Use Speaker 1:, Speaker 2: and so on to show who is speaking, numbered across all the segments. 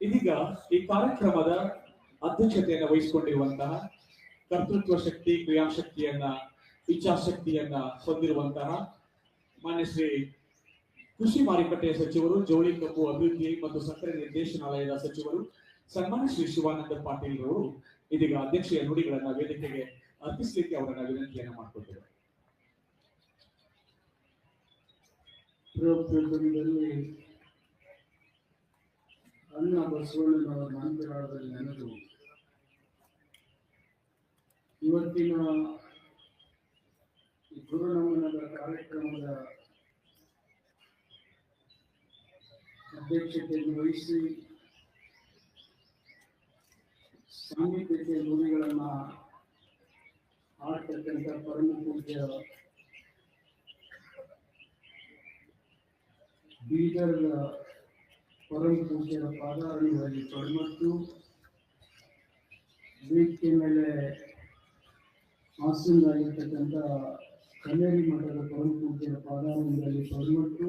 Speaker 1: ಇದೀಗ ಈ ಕಾರ್ಯಕ್ರಮದ ಅಧ್ಯಕ್ಷತೆಯನ್ನು ವಹಿಸಿಕೊಂಡಿರುವಂತಹ ಕರ್ತೃತ್ವ ಶಕ್ತಿ ಕ್ರಿಯಾಶಕ್ತಿಯನ್ನ ಇಚ್ಛಾಶಕ್ತಿಯನ್ನ ಹೊಂದಿರುವಂತಹ ಮಾನ್ಯ ಶ್ರೀ ಕೃಷಿ ಮಾರುಕಟ್ಟೆಯ ಸಚಿವರು ಜವಳಿ ಕಬ್ಬು ಅಭಿವೃದ್ಧಿ ಮತ್ತು ಸಕ್ಕರೆ ನಿರ್ದೇಶನಾಲಯದ ಸಚಿವರು ಸನ್ಮಾನ್ಯ ಶ್ರೀ ಶಿವಾನಂದ ಪಾಟೀಲ್ ಅವರು ಇದೀಗ ಅಧ್ಯಕ್ಷೀಯ ನುಡಿಗಳನ್ನ ವೇದಿಕೆಗೆ ಅರ್ಪಿಸಲಿಕ್ಕೆ ಅವರನ್ನ ವಿನಂತಿಯನ್ನ ಮಾಡಿಕೊಟ್ಟಿದ್ದಾರೆ
Speaker 2: ಪ್ರಯೋಗದಲ್ಲಿ ಅಣ್ಣ ಬಸವಣ್ಣನವರ ಮಂತ್ರಾಳದಲ್ಲಿ ನೆನೆದು ಇವತ್ತಿನ ಗುರುನಮನದ ಕಾರ್ಯಕ್ರಮದ ಅಧ್ಯಕ್ಷತೆಯನ್ನು ವಹಿಸಿ ಸಾಮೀಪ್ಯತೆಯ ನುಡಿಗಳನ್ನ ಆಡ್ತಕ್ಕಂಥ ಪರಮ ಪೂಜ್ಯ ಬೀದರ್ ಪರಮ ಪೂಜ್ಯರ ಪಾದಾರಣಿಗಳಲ್ಲಿ ತೊಡಮಟ್ಟು ವೇದಿಕೆ ಮೇಲೆ ಆಸೀನರಾಗಿರ್ತಕ್ಕಂಥ ಕನ್ನೇರಿ ಮಠದ ಪರಮ ಪೂಜ್ಯರ ಪಾದಾರಣಿಗಳಲ್ಲಿ ತೊಡಮಟ್ಟು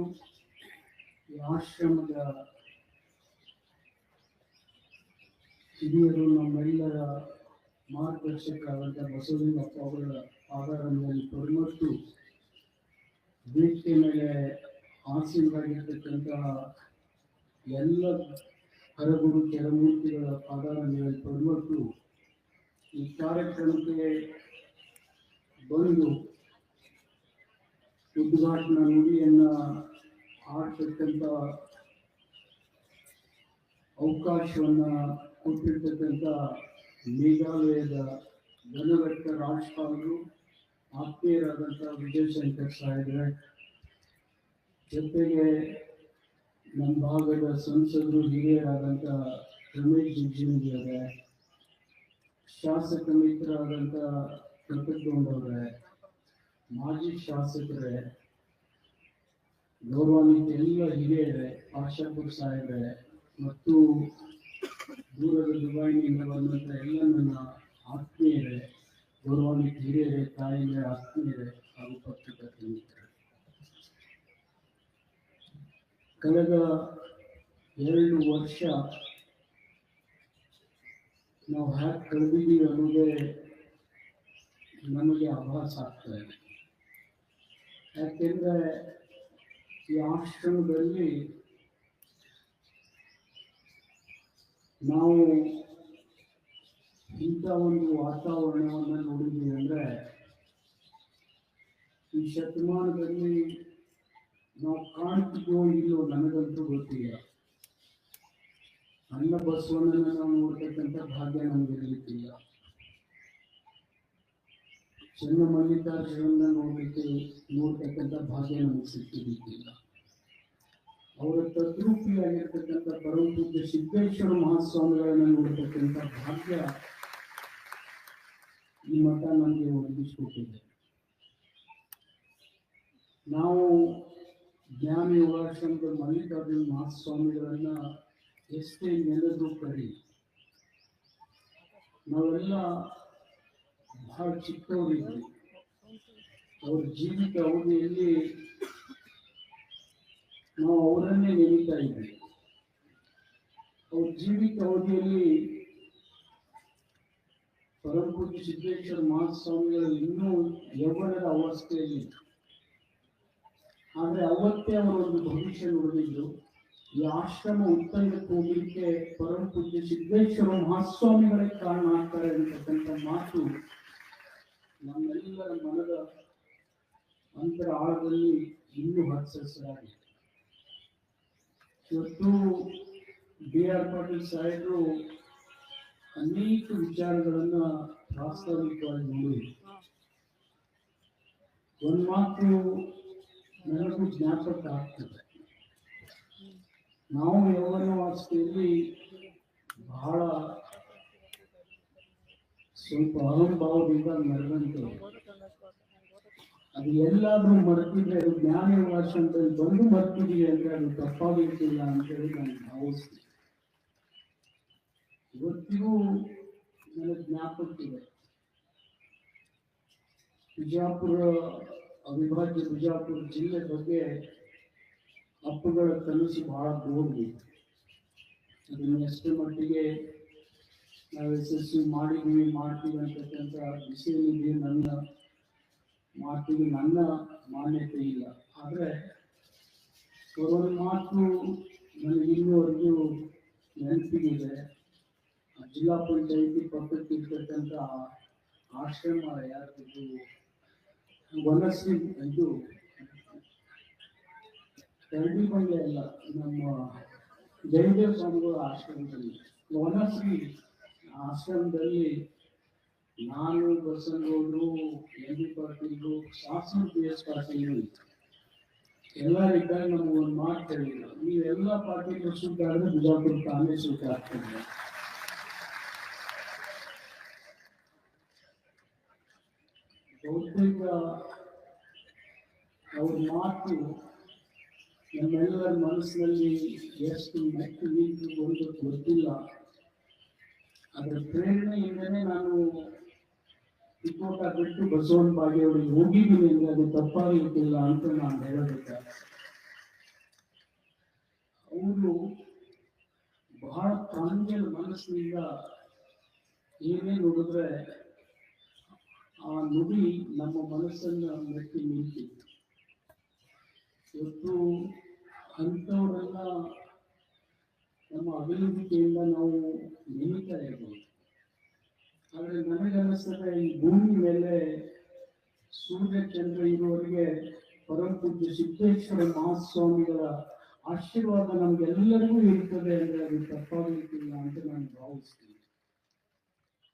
Speaker 2: ಈ ಆಶ್ರಮದ ಹಿರಿಯರು ನಮ್ಮೆಲ್ಲರ ಮಾರ್ಗದರ್ಶಕರಾದಂಥ ಬಸವಲಿಂಗಪ್ಪ ಅವರ ಆಧಾರದಲ್ಲಿ ತೊಡಮಟ್ಟು ವೇದಿಕೆ ಮೇಲೆ ಆಸೀನರಾಗಿರ್ತಕ್ಕಂತಹ ಎಲ್ಲ ಹರಗುರು ಕೆಲ ಮೂರ್ತಿಗಳ ಪಾದಾರಣಿಗಳಲ್ಲಿ ತೊಡಮಟ್ಟು ಈ ಕಾರ್ಯಕ್ರಮಕ್ಕೆ ಬಂದು ಉದ್ಘಾಟನಾ ನುಡಿಯನ್ನ ಆಡ್ತಕ್ಕಂಥ ಅವಕಾಶವನ್ನ ಕೊಟ್ಟಿರ್ತಕ್ಕಂಥ ಮೇಘಾಲಯದ ಘನಘಟ್ಟ ರಾಜ್ಪಾಲರು ಆತ್ಮೀಯರಾದಂಥ ವಿಜಯಶಂಕರ್ ಸಾಹೇಬ್ರೆ, ಜೊತೆಗೆ ನಮ್ಮ ಭಾಗದ ಸಂಸದರು ಹಿರಿಯರಾದಂಥ ರಮೇಶ್ ಜಿಗ್ಜಿಂಗಿ ಅವರೇ, ಶಾಸಕ ಮಿತ್ರರಾದಂಥ ಕೃತಜ್ಞವರೇ ಮಾಜಿ ಶಾಸಕರೇ, ಗೌರವಾನ್ವಿತ ಎಲ್ಲ ಹಿರಿಯರೇ, ಆಶಾಪುರ್ ಸಾಹೇಬ್ರೆ, ಮತ್ತು ದೂರದ ದುಬಾಯಿನಿಂದ ಬಂದಂಥ ಎಲ್ಲ ನನ್ನ ಆತ್ಮೀಯರೇ, ಗೌರವಾನ್ವಿತ ಹಿರಿಯರೇ ತಾಯಿಯರೇ ಆತ್ಮೀಯರೇ ಹಾಗೂ ಪತ್ರಿಕಾ ಕಳೆದ ಎರಡು ವರ್ಷ ನಾವು ಹ್ಯಾಕ್ ಕಳೆದಿದ್ದೀವಿ ಅನ್ನೋದೇ ನಮಗೆ ಆಭಾಸ ಆಗ್ತಾ ಇದೆ. ಯಾಕೆಂದ್ರೆ ಈ ಆಶ್ರಮದಲ್ಲಿ ನಾವು ಇಂಥ ಒಂದು ವಾತಾವರಣವನ್ನು ನೋಡಿದ್ದೀವಿ ಅಂದ್ರೆ ಈ ಶತಮಾನದಲ್ಲಿ ನಾವು ಕಾಣ್ತೀವೋ ಇಲ್ಲೋ ನನಗಂತೂ ಗೊತ್ತಿಲ್ಲ. ನನ್ನ ಬಸವಣ್ಣನ ನಾವು ಭಾಗ್ಯ ನಮ್ಗೆ ಇರಲಿಕ್ಕಿಲ್ಲ ಚೆನ್ನ ಮಲ್ಲಿಕಾರ್ಜುನನ್ನ ನೋಡ್ಲಿಕ್ಕೆ ನೋಡ್ತಕ್ಕಂಥ ಭಾಗ್ಯ ನಮಗೆ ಸಿಕ್ಕಿರ್ಲಿಕ್ಕಿಲ್ಲ ಅವರ ತದ್ರೂಪಿಯಾಗಿರ್ತಕ್ಕಂಥ ಪರಮಪೂಜ್ಯ ಸಿದ್ದೇಶ್ವರ ಮಹಾಸ್ವಾಮಿಗಳನ್ನ ನೋಡ್ತಕ್ಕಂಥ ಭಾಗ್ಯ ಈ ಮಠ ನಮಗೆ ಒದಗಿಸ್ಕೊಟ್ಟಿದೆ. ನಾವು ಜ್ಞಾನ ಯೋಗಾಶ್ರಮದ ಮಲ್ಲಿಕಾರ್ಜುನ ಮಹಾಸ್ವಾಮಿಗಳನ್ನ ಎಷ್ಟೇ ನೆನೆದು ಕರಿ. ನಾವೆಲ್ಲ ಬಹಳ ಚಿಕ್ಕವರಿದ್ವಿ. ಅವ್ರ ಜೀವಿತ ಅವಧಿಯಲ್ಲಿ ನಾವು ಅವರನ್ನೇ ನೆನೀತಾ ಇದ್ವಿ. ಅವ್ರ ಜೀವಿತ ಅವಧಿಯಲ್ಲಿ ಪರಮಪೂಜ್ಯ ಸಿದ್ದೇಶ್ವರ ಮಹಾಸ್ವಾಮಿಗಳು ಇನ್ನೂ ಯೌವನದ ಅವಸ್ಥೆಯಲ್ಲಿ ಆದ್ರೆ ಅವತ್ತೇ ಅವರ ಒಂದು ಭವಿಷ್ಯ ನೋಡಿದ್ರು ಈ ಆಶ್ರಮ ಉತ್ತರಕ್ಕೆ ಹೋಗಲಿಕ್ಕೆ ಪೂಜ್ಯ ಸಿದ್ದೇಶ್ವರ ಮಹಾಸ್ವಾಮಿಗಳೇ ಕಾರಣ ಆಗ್ತಾರೆ ಅಂತಕ್ಕಂಥ ಮಾತು ನಮ್ಮೆಲ್ಲರ ಮನದ ಅಂತರ ಆಳದಲ್ಲಿ ಇನ್ನೂ ಹಚ್ಚರಿಸಲಾಗಿದೆ ಇವತ್ತು ಬಿ ಆರ್ ಪಾಟೀಲ್ ಸಾಹೇಬರು ಅನೇಕ ವಿಚಾರಗಳನ್ನ ಪ್ರಾಸ್ತಾವಿಕವಾಗಿ ನೋಡಿದ್ರು ಒಂದ್ ಮಾತು ನನಗೂ ಜ್ಞಾಪಕ ಆಗ್ತದೆ. ನಾವು ಯೌವನವಾಸದಲ್ಲಿ ಬಹಳ ಸ್ವಲ್ಪ ಅಹಂಭಾವದಿಂದ ನಡೆದಂತೆ ಅದು ಎಲ್ಲಾದ್ರೂ ಮರ್ತಿದ್ರೆ ಅದು ಜ್ಞಾನ ವಾಸ ಅಂತ ಬಂದು ಮರ್ತಿದೀವಿ ಅಂದ್ರೆ ಅದು ತಪ್ಪಾಗಿರ್ತಿಲ್ಲ ಅಂತೇಳಿ ನಾನು ಭಾವಿಸ್ತೀನಿ. ಇವತ್ತಿಗೂ ನನಗೆ ಇದೆ ಬಿಜಾಪುರ ಅವಿಭಾಜ್ಯ ಬಿಜಾಪುರ ಜಿಲ್ಲೆ ಬಗ್ಗೆ ಅಪ್ಪುಗಳ ಕನಸು ಬಹಳ ದೂರಿದೆ ಅದನ್ನು ಎಷ್ಟು ಮಟ್ಟಿಗೆ ನಾವು ಯಶಸ್ವಿ ಮಾಡಿದ್ವಿ, ಮಾಡ್ತೀವಿ ಅಂತಕ್ಕಂಥ ವಿಷಯದಲ್ಲಿ ನನ್ನ ಮಾತಿಗೆ ನನ್ನ ಮಾನ್ಯತೆ ಇಲ್ಲ. ಆದರೆ ಅವರ ಮಾತು ನನಗೆ ಇನ್ನೂವರೆಗೂ ನೆನಪಿಗಿದೆ ಜಿಲ್ಲಾ ಪಂಚಾಯಿತಿ ಪಕ್ಕಕ್ಕೆ ಇರ್ತಕ್ಕಂಥ ಆಶ್ರಮ ಯಾರ್ದು ವನಶ್ರೀ ಇದು ಕರಡಿ ಬಂಡೆ ಅಲ್ಲ ನಮ್ಮ ಜಯದೇವ ಸ್ವಾಮಿಗಳ ಆಶ್ರಮದಲ್ಲಿ. ವನಶ್ರೀ ಆಶ್ರಮದಲ್ಲಿ ನಾನು ಬಸವನಗೌಡರು ಎಂ ಬಿ ಪಾಟೀಲ್ರು ಶಾಸನ ಪಿ ಎಸ್ ಪಾಟೀಲು ಎಲ್ಲರಿದ್ದಾಗ ಒಂದು ಮಾತು ಹೇಳಿದ್ರು. ನೀವೆಲ್ಲ ಪಾಟೀಲ್ ಸುಖ ಬಿಜಾಪುರ ತಾನೇ ಸುದ್ದ ಆಗ್ತದೆ. ಬಹುತೇಕ ಅವ್ರ ಮಾತು ನಮ್ಮೆಲ್ಲರ ಮನಸ್ಸಿನಲ್ಲಿ ಎಷ್ಟು ಮೆಟ್ಟು ನಿಂತು ಒಂದು ಗೊತ್ತಿಲ್ಲ. ಅದರ ಪ್ರೇರಣೆಯಿಂದನೇ ನಾನು ಚಿಕ್ಕೋಟ ಬಿಟ್ಟು ಬಸವನ ಬಾಗೇವಾಡಿಗೆ ಹೋಗಿದ್ದೀನಿ ಅಂದ್ರೆ ಅದು ತಪ್ಪಾಗಿರುತ್ತಿಲ್ಲ ಅಂತ ನಾನು ಹೇಳಬೇಕ ಅವರು ಬಹಳ ಪ್ರಾಣಿಯ ಮನಸ್ಸಿನಿಂದ ಏನೇ ನೋಡಿದ್ರೆ ಆ ನುಡಿ ನಮ್ಮ ಮನಸ್ಸನ್ನ ಮೆಟ್ಟಿ ನಿಂತಿತ್ತು ಇವತ್ತು ಅಂಥವರೆಲ್ಲ ನಮ್ಮ ಅಭಿವೃದ್ಧಿಯಿಂದ ನಾವು ನೆನೀತಾ ಇರ್ಬೋದು. ಆದರೆ ನನಗನ್ನಿಸ್ತದೆ ಈ ಭೂಮಿ ಮೇಲೆ ಸೂರ್ಯ ಚಂದ್ರ ಇರುವವರಿಗೆ ಪರಮ ಪೂಜ್ಯ ಸಿದ್ದೇಶ್ವರ ಮಹಾಸ್ವಾಮಿಗಳ ಆಶೀರ್ವಾದ ನಮ್ಗೆಲ್ಲರಿಗೂ ಇರ್ತದೆ ಅಂದ್ರೆ ಅದು ತಪ್ಪಾಗಲಿಕ್ಕಿಲ್ಲ ಅಂತ ನಾನು ಭಾವಿಸ್ತೀನಿ.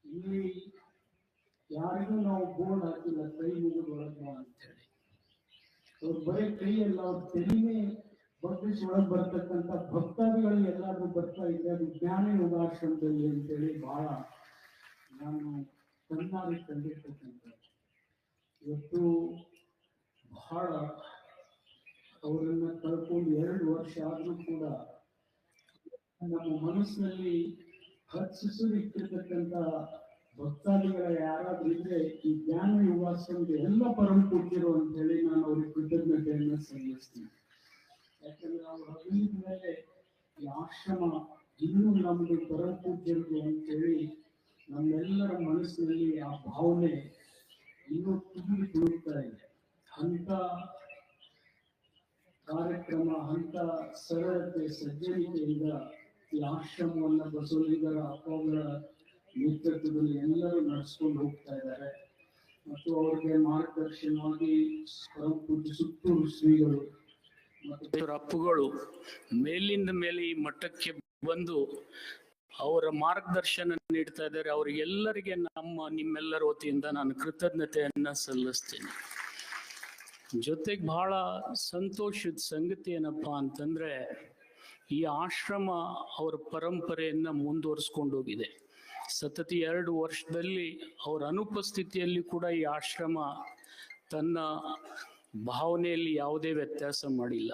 Speaker 2: ಇಲ್ಲಿ ಯಾರಿಗೂ ನಾವು ಬೋರ್ಡ್ ಹಾಕಿಲ್ಲ, ಕೈ ಮುಗಿದು ಒಳಗ ಅಂತೇಳಿ. ಅವ್ರು ಬರೀ ಕೈಯಲ್ಲ, ಅವ್ರ ತೆಲಿಗೆ ಬಗ್ಗಿಸಿ ಒಳಗೆ ಬರ್ತಕ್ಕಂಥ ಭಕ್ತಾದಿಗಳು ಎಲ್ಲಾದ್ರೂ ಬರ್ತಾ ಇದ್ರೆ ಅದು ಜ್ಞಾನ ಯೋಗಾಶ್ರಮದಲ್ಲಿ ಅಂತೇಳಿ ಬಹಳ ನಾನು ಕಣ್ಣಾರಿ ಕಂಡಿರ್ತಕ್ಕಂಥ ಇವತ್ತು ಬಹಳ ಅವರನ್ನ ಕಳ್ಕೊಂಡು ಎರಡು ವರ್ಷ ಆದ್ರೂ ಕೂಡ ನಮ್ಮ ಮನಸ್ಸಿನಲ್ಲಿ ಇಟ್ಟಿರ್ತಕ್ಕಂಥ ಭಕ್ತಾದಿಗಳ ಯಾರಾದ್ರೂ ಇದ್ರೆ ಈ ಜ್ಞಾನ ಯುವಾಸನಿಗೆ ಎಲ್ಲ ಪರಂ ಕೊಟ್ಟಿರು ಅಂತ ಹೇಳಿ ನಾನು ಅವ್ರಿಗೆ ಕೃತಜ್ಞತೆಯನ್ನ ಸಲ್ಲಿಸ್ತೀನಿ. ಯಾಕಂದ್ರೆ ಅವ್ರ ಅಭಿವೃದ್ಧಿ ಮೇಲೆ ಈ ಆಶ್ರಮ ಇನ್ನೂ ನಮ್ದು ಕೊಟ್ಟಿರು ಅಂತ ಹೇಳಿ ನಮ್ಮೆಲ್ಲರ ಮನಸ್ಸಿನಲ್ಲಿ ಆ ಭಾವನೆ ಇನ್ನೂ ತುಂಬಿ ತುಳುಕ್ತಾ ಇದೆ. ಅಂತ ಕಾರ್ಯಕ್ರಮ ಅಂತ ಸರಳತೆ, ಸಜ್ಜನಿಕೆಯಿಂದ ಈ ಆಶ್ರಮವನ್ನ ಬಸವಲಿಂಗರ ಅಪ್ಪಗಳ ನೇತೃತ್ವದಲ್ಲಿ ಎಲ್ಲರೂ ನಡೆಸ್ಕೊಂಡು ಹೋಗ್ತಾ ಇದ್ದಾರೆ. ಮತ್ತು ಅವ್ರಿಗೆ ಮಾರ್ಗದರ್ಶನವಾಗಿ ಪರಮ ಪೂಜ್ಯ ಸುತ್ತೂರು ಶ್ರೀಗಳು ಮತ್ತು
Speaker 3: ಅಪ್ಪುಗಳು ಮೇಲಿಂದ ಮೇಲೆ ಈ ಮಟ್ಟಕ್ಕೆ ಬಂದು ಅವರ ಮಾರ್ಗದರ್ಶನ ನೀಡ್ತಾ ಇದ್ದಾರೆ. ಅವ್ರಿಗೆಲ್ಲರಿಗೆ ನಮ್ಮ, ನಿಮ್ಮೆಲ್ಲರ ವತಿಯಿಂದ ನಾನು ಕೃತಜ್ಞತೆಯನ್ನ ಸಲ್ಲಿಸ್ತೇನೆ. ಜೊತೆಗೆ ಬಹಳ ಸಂತೋಷದ ಸಂಗತಿ ಏನಪ್ಪಾ ಅಂತಂದ್ರೆ ಈ ಆಶ್ರಮ ಅವರ ಪರಂಪರೆಯನ್ನ ಮುಂದುವರಿಸ್ಕೊಂಡು ಹೋಗಿದೆ. ಸತತ ಎರಡು ವರ್ಷದಲ್ಲಿ ಅವರ ಅನುಪಸ್ಥಿತಿಯಲ್ಲಿ ಕೂಡ ಈ ಆಶ್ರಮ ತನ್ನ ಭಾವನೆಯಲ್ಲಿ ಯಾವುದೇ ವ್ಯತ್ಯಾಸ ಮಾಡಿಲ್ಲ.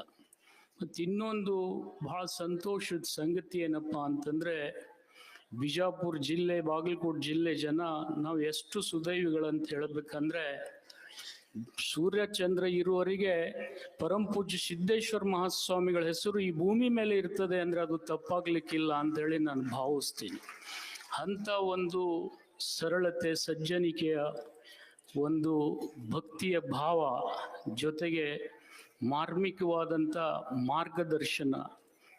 Speaker 3: ಮತ್ತು ಇನ್ನೊಂದು ಬಹಳ ಸಂತೋಷದ ಸಂಗತಿ ಏನಪ್ಪ ಅಂತಂದರೆ ಬಿಜಾಪುರ ಜಿಲ್ಲೆ, ಬಾಗಲಕೋಟೆ ಜಿಲ್ಲೆ ಜನ ನಾವು ಎಷ್ಟು ಸುದೈವಿಗಳಂತ ಹೇಳಬೇಕಂದ್ರೆ ಸೂರ್ಯ ಚಂದ್ರ ಇರುವವರೆಗೆ ಪರಂ ಪೂಜ್ಯ ಸಿದ್ದೇಶ್ವರ ಮಹಾಸ್ವಾಮಿಗಳ ಹೆಸರು ಈ ಭೂಮಿ ಮೇಲೆ ಇರ್ತದೆ ಅಂದ್ರೆ ಅದು ತಪ್ಪಾಗ್ಲಿಕ್ಕಿಲ್ಲ ಅಂತ ಹೇಳಿ ನಾನು ಭಾವಿಸ್ತೀನಿ. ಅಂತ ಒಂದು ಸರಳತೆ, ಸಜ್ಜನಿಕೆಯ ಒಂದು ಭಕ್ತಿಯ ಭಾವ ಜೊತೆಗೆ ಮಾರ್ಮಿಕವಾದಂಥ ಮಾರ್ಗದರ್ಶನ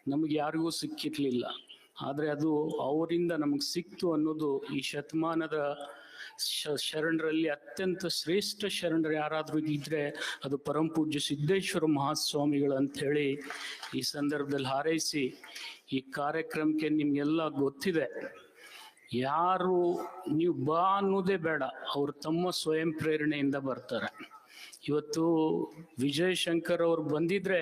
Speaker 3: ನಮಗೆ ಯಾರಿಗೂ ಸಿಕ್ಕಿರಲಿಲ್ಲ. ಆದರೆ ಅದು ಅವರಿಂದ ನಮಗೆ ಸಿಕ್ತು ಅನ್ನೋದು ಈ ಶತಮಾನದ ಶರಣರಲ್ಲಿ ಅತ್ಯಂತ ಶ್ರೇಷ್ಠ ಶರಣರು ಯಾರಾದರೂ ಇದ್ದರೆ ಅದು ಪರಮ ಪೂಜ್ಯ ಸಿದ್ದೇಶ್ವರ ಮಹಾಸ್ವಾಮಿಗಳು ಅಂಥೇಳಿ ಈ ಸಂದರ್ಭದಲ್ಲಿ ಹಾರೈಸಿ ಈ ಕಾರ್ಯಕ್ರಮಕ್ಕೆ ನಿಮಗೆಲ್ಲ ಗೊತ್ತಿದೆ. ಯಾರು ನೀವು ಬಾ ಅನ್ನೋದೇ ಬೇಡ. ಅವ್ರು ತಮ್ಮ ಸ್ವಯಂ ಪ್ರೇರಣೆಯಿಂದ ಬರ್ತಾರೆ. ಇವತ್ತು ವಿಜಯ್ ಶಂಕರ್ ಅವ್ರು ಬಂದಿದ್ರೆ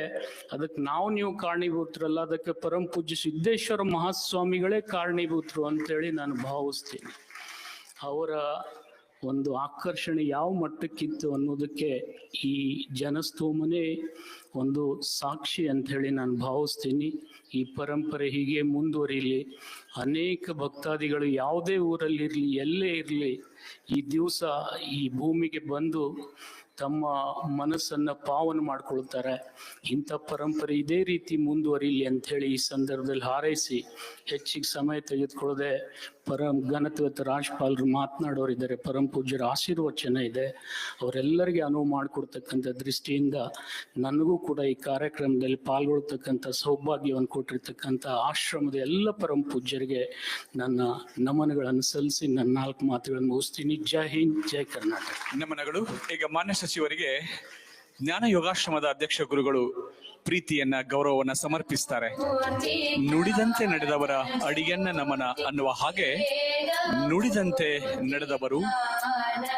Speaker 3: ಅದಕ್ಕೆ ನಾವು ನೀವು ಕಾರಣೀಭೂತರಲ್ಲ, ಅದಕ್ಕೆ ಪರಮ ಪೂಜ್ಯ ಸಿದ್ದೇಶ್ವರ ಮಹಾಸ್ವಾಮಿಗಳೇ ಕಾರಣೀಭೂತರು ಅಂತೇಳಿ ನಾನು ಭಾವಿಸ್ತೀನಿ. ಅವರ ಒಂದು ಆಕರ್ಷಣೆ ಯಾವ ಮಟ್ಟಕ್ಕಿತ್ತು ಅನ್ನೋದಕ್ಕೆ ಈ ಜನಸ್ತೋಮನೆ ಒಂದು ಸಾಕ್ಷಿ ಅಂತ ಹೇಳಿ ನಾನು ಭಾವಿಸ್ತೀನಿ. ಈ ಪರಂಪರೆ ಹೀಗೆ ಮುಂದುವರಿಲಿ. ಅನೇಕ ಭಕ್ತಾದಿಗಳು ಯಾವುದೇ ಊರಲ್ಲಿರಲಿ, ಎಲ್ಲೇ ಇರಲಿ, ಈ ದಿವಸ ಈ ಭೂಮಿಗೆ ಬಂದು
Speaker 2: ತಮ್ಮ ಮನಸ್ಸನ್ನು ಪಾವನ ಮಾಡಿಕೊಳ್ತಾರೆ. ಇಂಥ ಪರಂಪರೆ ಇದೇ ರೀತಿ ಮುಂದುವರಿಲಿ ಅಂತ ಹೇಳಿ ಈ ಸಂದರ್ಭದಲ್ಲಿ ಹಾರೈಸಿ, ಹೆಚ್ಚಿಗೆ ಸಮಯ ತೆಗೆದುಕೊಳ್ಳದೆ ಪರಂ ಘನತ್ವತ ರಾಜ್ಪಾಲರು ಮಾತನಾಡೋರಿದ್ದಾರೆ. ಪರಂ ಪೂಜ್ಯರ ಆಶೀರ್ವಚನ ಇದೆ. ಅವರೆಲ್ಲರಿಗೆ ಅನುವು ಮಾಡಿಕೊಡ್ತಕ್ಕಂಥ ದೃಷ್ಟಿಯಿಂದ ನನಗೂ ಕೂಡ ಈ ಕಾರ್ಯಕ್ರಮದಲ್ಲಿ ಪಾಲ್ಗೊಳ್ತಕ್ಕಂಥ ಸೌಭಾಗ್ಯವನ್ನು ಕೊಟ್ಟಿರ್ತಕ್ಕಂಥ ಆಶ್ರಮದ ಎಲ್ಲ ಪರಂ ಪೂಜ್ಯರಿಗೆ ನನ್ನ ನಮನಗಳನ್ನು ಸಲ್ಲಿಸಿ ನನ್ನ ನಾಲ್ಕು ಮಾತುಗಳನ್ನು ಮುಗಿಸ್ತೀನಿ. ಜೈ ಹಿಂದ್, ಜೈ ಕರ್ನಾಟಕ.
Speaker 1: ನಮನಗಳು. ಈಗ ಮಾನ್ಯ ಸಚಿವರಿಗೆ ಜ್ಞಾನ ಯೋಗಾಶ್ರಮದ ಅಧ್ಯಕ್ಷ ಗುರುಗಳು ಪ್ರೀತಿಯನ್ನ, ಗೌರವವನ್ನ ಸಮರ್ಪಿಸ್ತಾರೆ. ನುಡಿದಂತೆ ನಡೆದವರ ಅಡಿಯನ್ನ ನಮನ ಅನ್ನುವ ಹಾಗೆ ನುಡಿದಂತೆ ನಡೆದವರು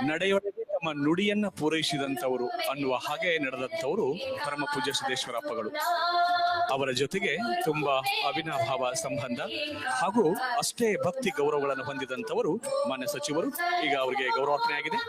Speaker 1: ನಡೆಯೊಳಗೆ ತಮ್ಮ ನುಡಿಯನ್ನ ಪೂರೈಸಿದಂಥವರು ಅನ್ನುವ ಹಾಗೆ ನಡೆದಂಥವರು ಪರಮ ಪೂಜ್ಯ ಸಿದ್ದೇಶ್ವರಪ್ಪಗಳು. ಅವರ ಜೊತೆಗೆ ತುಂಬಾ ಅವಿನಾಭಾವ ಸಂಬಂಧ ಹಾಗೂ ಅಷ್ಟೇ ಭಕ್ತಿ ಗೌರವಗಳನ್ನು ಹೊಂದಿದಂಥವರು ಮಾನ್ಯ ಸಚಿವರು. ಈಗ ಅವರಿಗೆ ಗೌರವಾರ್ಪಣೆ ಆಗಿದೆ